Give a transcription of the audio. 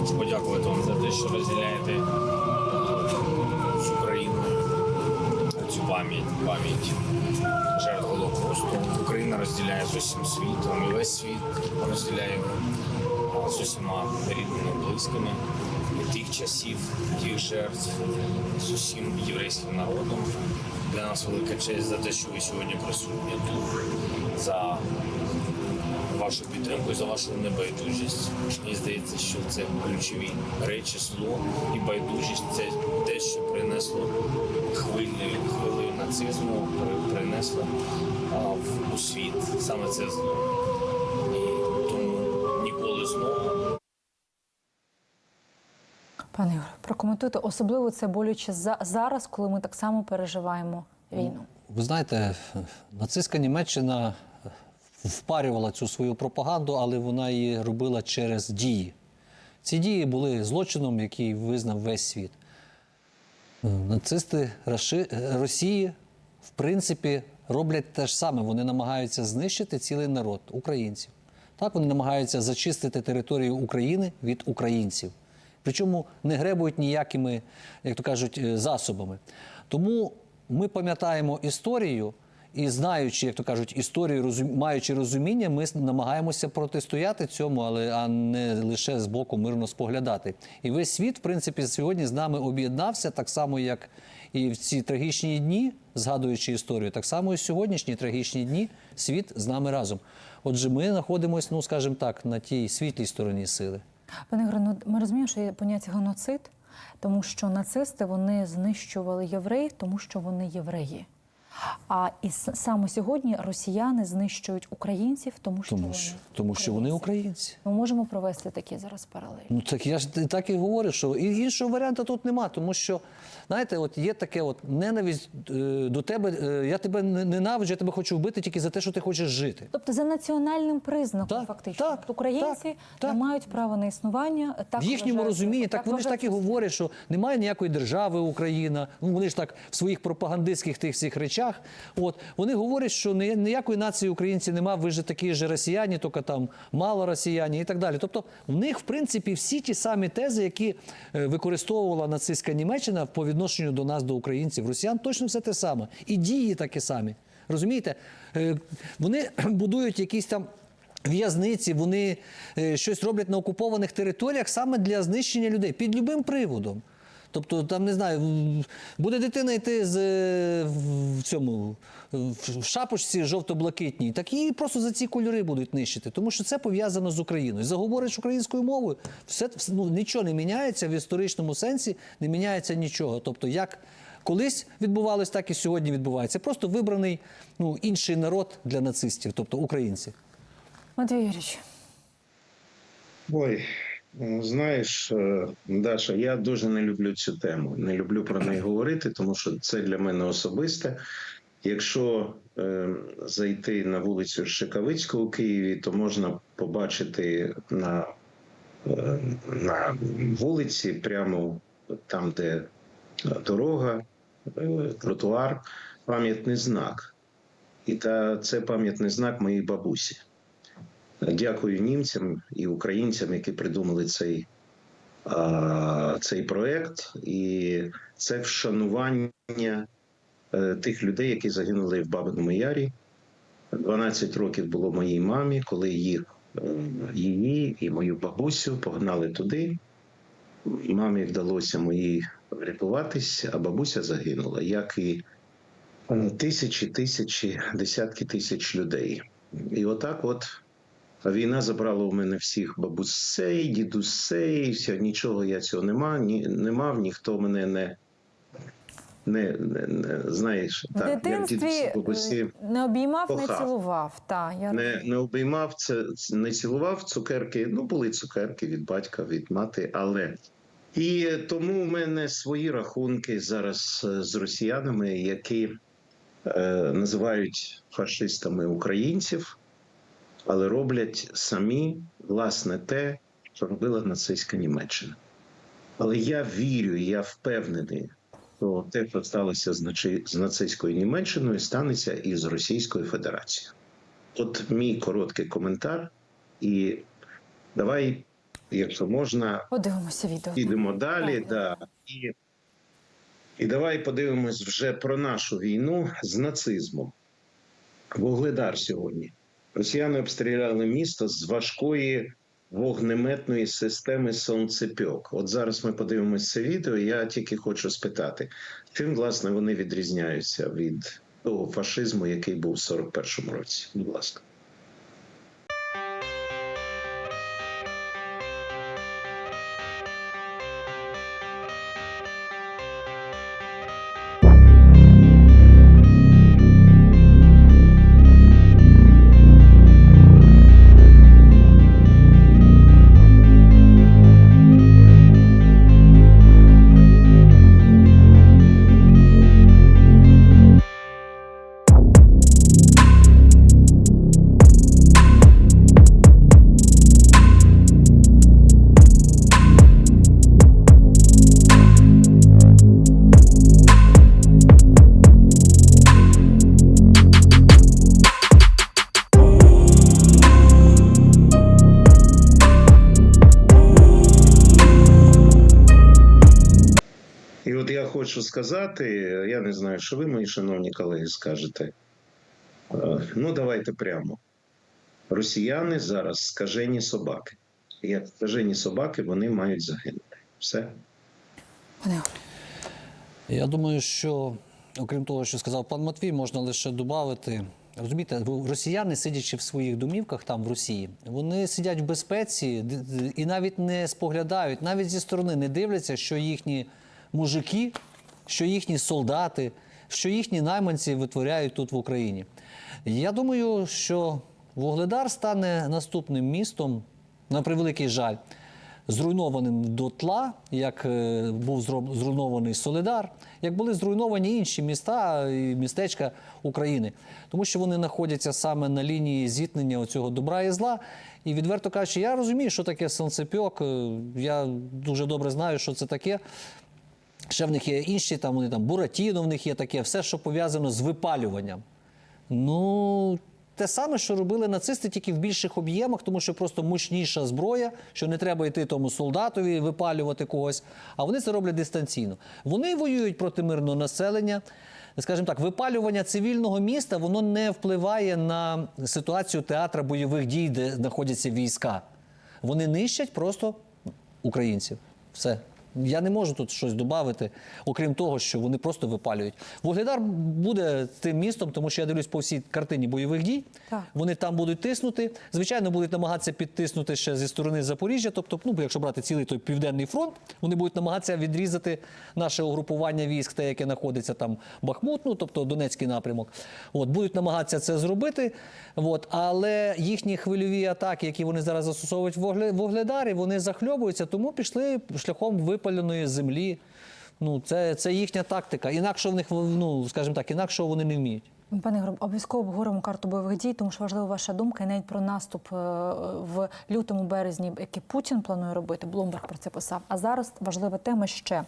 Хочу подякувати вам за те, що розділяєте е, з Україною цю пам'ять, пам'ять жертв Голокосту. Україна розділяє з усім світом, і весь світ розділяє е, з усіма рідними, близькими тих часів, тих жертв з усім єврейським народом. Для нас велика честь за те, що ви сьогодні присутні тут, за вашу підтримку і за вашу небайдужість. Мені здається, що це ключові речі, зло і байдужість це те, що принесло хвилею, хвилею нацизму, при- принесло а, в у світ саме це зло. І тому ніколи знову Пане Ігоре, прокоментуйте особливо це боляче за зараз, коли ми так само переживаємо війну. Ви знаєте, нацистська Німеччина впарювала цю свою пропаганду, але вона її робила через дії. Ці дії були злочином, який визнав весь світ. Нацисти Раши- Росії, в принципі, роблять те ж саме. Вони намагаються знищити цілий народ українців. Так, вони намагаються зачистити територію України від українців. Причому не гребують ніякими, як то кажуть, е, засобами. Тому ми пам'ятаємо історію і знаючи, як то кажуть, історію, розум- маючи розуміння, ми намагаємося протистояти цьому, але а не лише з боку мирно споглядати. І весь світ, в принципі, сьогодні з нами об'єднався, так само як і в ці трагічні дні, згадуючи історію, так само і сьогоднішні трагічні дні світ з нами разом. Отже, ми знаходимося, ну скажімо так, на тій світлій стороні сили. Пане Ігоре, ну ми розуміємо, що є поняття геноцид, тому що нацисти вони знищували євреїв, тому що вони євреї. А і саме сьогодні росіяни знищують українців, тому що Тому вони що, тому що вони українці. Ми можемо провести такі зараз паралелі. Ну так я ж так і говорю, що і іншого варіанту тут нема, тому що знаєте, от є таке от ненависть е, до тебе. е, я тебе не- ненавиджу, я тебе хочу вбити тільки за те, що ти хочеш жити. Тобто за національним признаком, Так, фактично, так, От українці так, так. не мають права на існування. Так в їхньому розумінні, так вони ж так і говорять, що немає ніякої держави Україна. Ну вони ж так в своїх пропагандистських тих всіх речах. От вони говорять, що ніякої нації українців немає, ви ж такі ж росіяни, тільки там мало росіяни і так далі. Тобто в них, в принципі, всі ті самі тези, які е, використовувала нацистська Німеччина по відношенню до нас, до українців, росіян, точно все те саме. І дії такі самі. Розумієте? Е, Вони будують якісь там. В'язниці вони е, щось роблять на окупованих територіях саме для знищення людей під любим приводом. Тобто, там не знаю, буде дитина йти з е, в цьому в шапочці жовто-блакитній, так її просто за ці кольори будуть нищити, тому що це пов'язано з Україною. Заговориш українською мовою, все ну, нічого не міняється в історичному сенсі, не міняється нічого. Тобто, як колись відбувалось, так і сьогодні відбувається. Просто вибраний ну, інший народ для нацистів, тобто українці. Матвій Юрійович, Ой, знаєш, е, Даша, я дуже не люблю цю тему. Не люблю про неї говорити, тому що це для мене особисте. Якщо е, зайти на вулицю Шикавицьку у Києві, то можна побачити на, е, на вулиці, прямо там, де дорога, е, тротуар, пам'ятний знак. І та це пам'ятний знак моїй бабусі. Дякую німцям і українцям, які придумали цей, цей проект, і це вшанування е, тих людей, які загинули в Бабиному Ярі. 12 років було моїй мамі, коли їх е, її і мою бабусю погнали туди. Мамі вдалося моїй врятуватись, а бабуся загинула, як і е, тисячі, тисячі, десятки тисяч людей. І отак, от Війна забрала у мене всіх бабусей, дідусей, все, нічого я цього не мав, ні, не мав, ніхто мене не, не, не, не знаєш, в так, дитинстві дідусі, бабусі, е, не обіймав, не цілував. Та, я не, не обіймав, це, не цілував цукерки. Ну, були цукерки від батька, від мати, але. І тому в мене свої рахунки зараз е, з росіянами, які е, називають фашистами українців, але роблять самі власне те, що робила нацистська Німеччина. Але я вірю, я впевнений, що те, що сталося з нацистською Німеччиною, станеться і з Російською Федерацією. От мій короткий коментар, і давай якщо можна, Подивимося відео. підемо далі. Да. І, і давай подивимось вже про нашу війну з нацизмом. Вугледар сьогодні. Росіяни обстріляли місто з важкої вогнеметної системи сонцепьок. От зараз ми подивимося це відео. Я тільки хочу спитати, чим власне вони відрізняються від того фашизму, який був у 41-му році. Будь ласка. Хочу сказати, я не знаю, що ви, мої шановні колеги, скажете. Е, Ну, давайте прямо. Росіяни зараз скажені собаки. Як скажені собаки, вони мають загинути. Все. Я думаю, що окрім того, що сказав пан Матвій, можна лише додати. Розумієте, росіяни, сидячи в своїх домівках там в Росії, вони сидять в безпеці і навіть не споглядають, навіть зі сторони не дивляться, що їхні мужики, що їхні солдати, що їхні найманці витворяють тут в Україні. Я думаю, що Вугледар стане наступним містом, на превеликий жаль, зруйнованим дотла, як е, був зруйнований Солидар, як були зруйновані інші міста і містечка України, тому що вони знаходяться саме на лінії зіткнення оцього добра і зла. І відверто кажучи, я розумію, що таке сонцепьок. е, Я дуже добре знаю, що це таке. Ще в них є інші, там вони там Буратіно в них є таке, все, що пов'язано з випалюванням. Ну, те саме, що робили нацисти, тільки в більших об'ємах, тому що просто мощніша зброя, що не треба йти тому солдатові випалювати когось, а вони це роблять дистанційно. Вони воюють проти мирного населення. Скажімо так, випалювання цивільного міста воно не впливає на ситуацію театра бойових дій, де знаходяться війська. Вони нищать просто українців. Все. Я не можу тут щось додати, окрім того, що вони просто випалюють. Вугледар буде тим містом, тому що я дивлюсь по всій картині бойових дій. Так. Вони там будуть тиснути. Звичайно, будуть намагатися підтиснути ще зі сторони Запоріжжя. Тобто, ну, якщо брати цілий той південний фронт, вони будуть намагатися відрізати наше угрупування військ, те, яке знаходиться там Бахмут, ну тобто Донецький напрямок. От будуть намагатися це зробити. От, але їхні хвильові атаки, які вони зараз застосовують в Вугле- Вугледарі, вони захльобуються, тому пішли шляхом випаленої землі. Ну, це, це їхня тактика. Інакше в них, ну, скажімо так, інакше вони не вміють. Пане Гром, обов'язково обговоримо карту бойових дій, тому що важлива ваша думка і навіть про наступ е, в лютому березні, який Путін планує робити. Блумберг про це писав. А зараз важлива тема ще